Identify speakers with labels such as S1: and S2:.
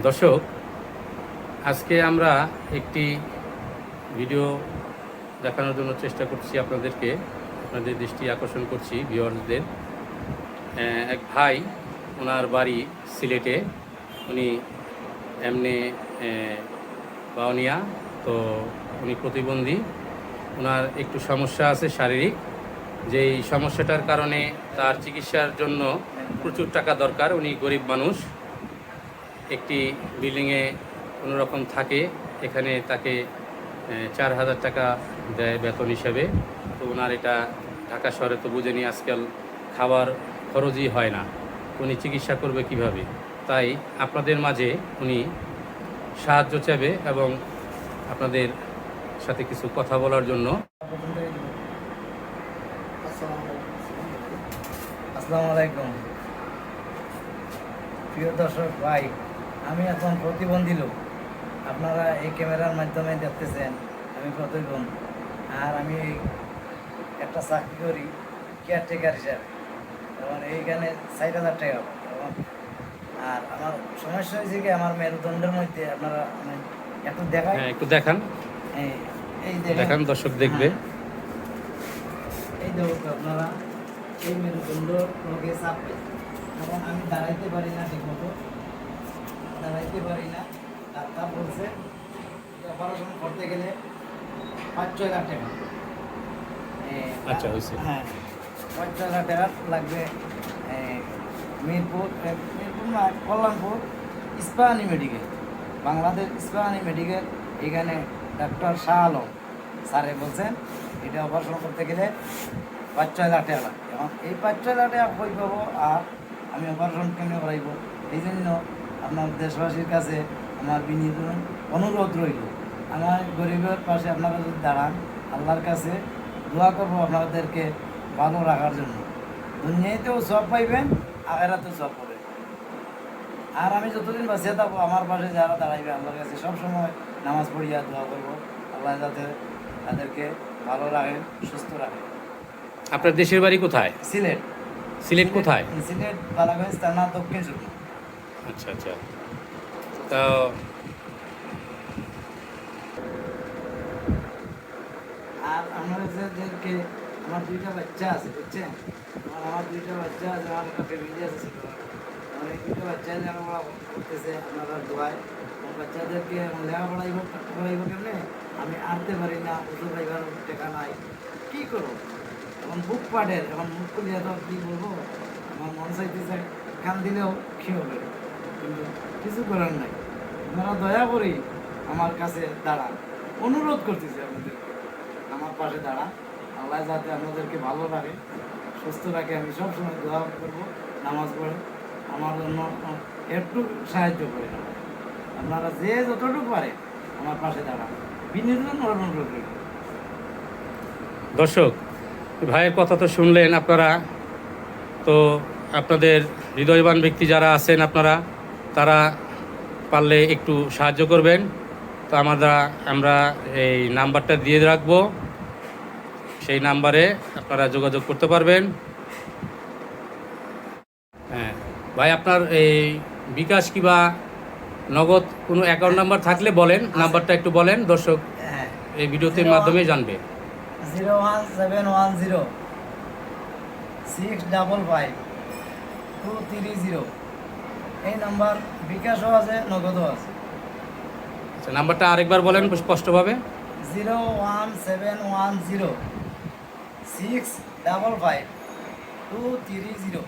S1: দর্শক, আজকে আমরা একটি ভিডিও দেখানোর জন্য চেষ্টা করছি আপনাদেরকে। আপনাদের দৃষ্টি আকর্ষণ করছি ভিওয়ার্সদের এক ভাই, ওনার বাড়ি সিলেটে। উনি এমনি বাউনিয়া, তো উনি প্রতিবন্ধী। ওনার একটু সমস্যা আছে শারীরিক। যেই সমস্যাটার কারণে তার চিকিৎসার জন্য প্রচুর টাকা দরকার। উনি গরিব মানুষ। একটি বিল্ডিংয়ে কোনো রকম থাকে, এখানে তাকে চার হাজার টাকা দেয় বেতন হিসেবে। তো ওনার এটা ঢাকা শহরে তো বুঝেনি, আজকাল খাবার খরচই হয় না। উনি চিকিৎসা করবে কীভাবে? তাই আপনাদের মাঝে উনি সাহায্য চাবে এবং আপনাদের সাথে কিছু কথা বলার জন্য।
S2: আসসালামু আলাইকুম। প্রিয় দর্শক, ভাই আমি এখন প্রতিবন্ধী লোক। আপনারা এই ক্যামেরার মাধ্যমে দেখতেছেন আমি প্রতিবন্ধী। আর আমি একটা চাকরি করি কেয়ারটেকার হিসাবে। এবং এইখানে ষাট হাজার টাকা। এবং আর আমার সমস্যা হয়েছে কি আমার মেরুদণ্ডের মধ্যে আপনারা আমি একটু দেখাই।
S1: হ্যাঁ একটু দেখান।
S2: এই
S1: দেখান। দর্শক দেখবে।
S2: হ্যাঁ। এই দেখো আপনারা এই মেরুদণ্ড রোগে চাপে। এবং আমি দাঁড়াইতে পারি না ঠিক মতো দাঁড়াইতে পারি না। ডাক্তার বলছে অপারেশন করতে গেলে পাঁচ ছয় লাখ টাকা।
S1: আচ্ছা।
S2: হ্যাঁ পাঁচ ছয় লাখ টাকা লাগবে মিরপুর মিরপুর না কল্যাণপুর ইস্পাহানি মেডিকেল বাংলাদেশ ইস্পাহানি মেডিকেল এখানে ডাক্তার শাহ আলম স্যারে বলছেন এটা অপারেশন করতে গেলে পাঁচ ছয় লাখ টাকা লাগবে। এই পাঁচ ছয় লাখ টাকা কই পাবো? আর আমি অপারেশন কেমনে করাইব? এই জন্য আপনার দেশবাসীর কাছে আমার বিনিয়োগ অনুরোধ রইল। আমার গরিবের পাশে আপনারা যদি দাঁড়ান আল্লাহর কাছে দোয়া করব আপনাদেরকে ভালো রাখার জন্য। দুনিয়াতেও সব পাইবেন আখেরাতেও সব পাবেন। আর আমি যতদিন বাঁচিয়ে থাকব আমার পাশে যারা দাঁড়াইবে আল্লাহর কাছে সবসময় নামাজ পড়িয়া দোয়া করব। আল্লাহ যাতে তাদেরকে ভালো রাখে সুস্থ রাখে।
S1: আপনার দেশের বাড়ি কোথায়?
S2: সিলেট।
S1: সিলেট কোথায়?
S2: সিলেট বালাগঞ্জ থানা দক্ষিণ সুরমা
S1: আচ্ছা আচ্ছা। তো
S2: আর আমার যাদেরকে আমার দুইটা বাচ্চা আছে বুঝছেন আমার আমার দুইটা বাচ্চা আছে, আমার একটা ফ্যামিলি আছে আমার এই দুইটা বাচ্চা লেখাপড়া করতেছে আপনারা দোয়ায়। আমার বাচ্চাদেরকে লেখাপড়াইব পড়াইব কেমনে? আমি আনতে পারি না, ওষুধ পাইবার টাকা নাই। কী করব? এখন বুক পাটের এখন মুখ খুলিয়া তো কী বলব? আমার মন চাইতেছে, কান দিলেও খেয়ে হবে কিন্তু কিছু করার নাই। আপনারা দয়া করি আমার কাছে দাঁড়ান। অনুরোধ করতেছি আপনাদেরকে, আমার পাশে দাঁড়া আল্লাহ যাতে আপনাদেরকে ভালো রাখে, সুস্থ রাখে। আমি সবসময় দোয়া করব, নামাজ পড়ে। আমার জন্য একটু সাহায্য করে আপনারা যে যতটুকু পারে আমার পাশে দাঁড়ান। বিনোদন অনুরোধ রইল।
S1: দর্শক, ভাইয়ের কথা তো শুনলেন আপনারা। তো আপনাদের হৃদয়বান ব্যক্তি যারা আছেন আপনারা তারা পারলে একটু সাহায্য করবেন। তো আমরা আমরা এই নাম্বারটা দিয়ে রাখব। সেই নাম্বারে আপনারা যোগাযোগ করতে পারবেন। হ্যাঁ ভাই আপনার এই বিকাশ কিবা নগদ কোনো অ্যাকাউন্ট নাম্বার থাকলে বলেন নাম্বারটা একটু বলেন দর্শক
S2: হ্যাঁ।
S1: এই ভিডিওতে মাধ্যমে জানবে।
S2: Zero one seven one zero six double five two three zero. এই নাম্বার বিকাশও আছে নগদও আছে।
S1: আচ্ছা নাম্বারটা আরেকবার বলেন স্পষ্টভাবে।
S2: Zero one seven one zero six double five two three zero.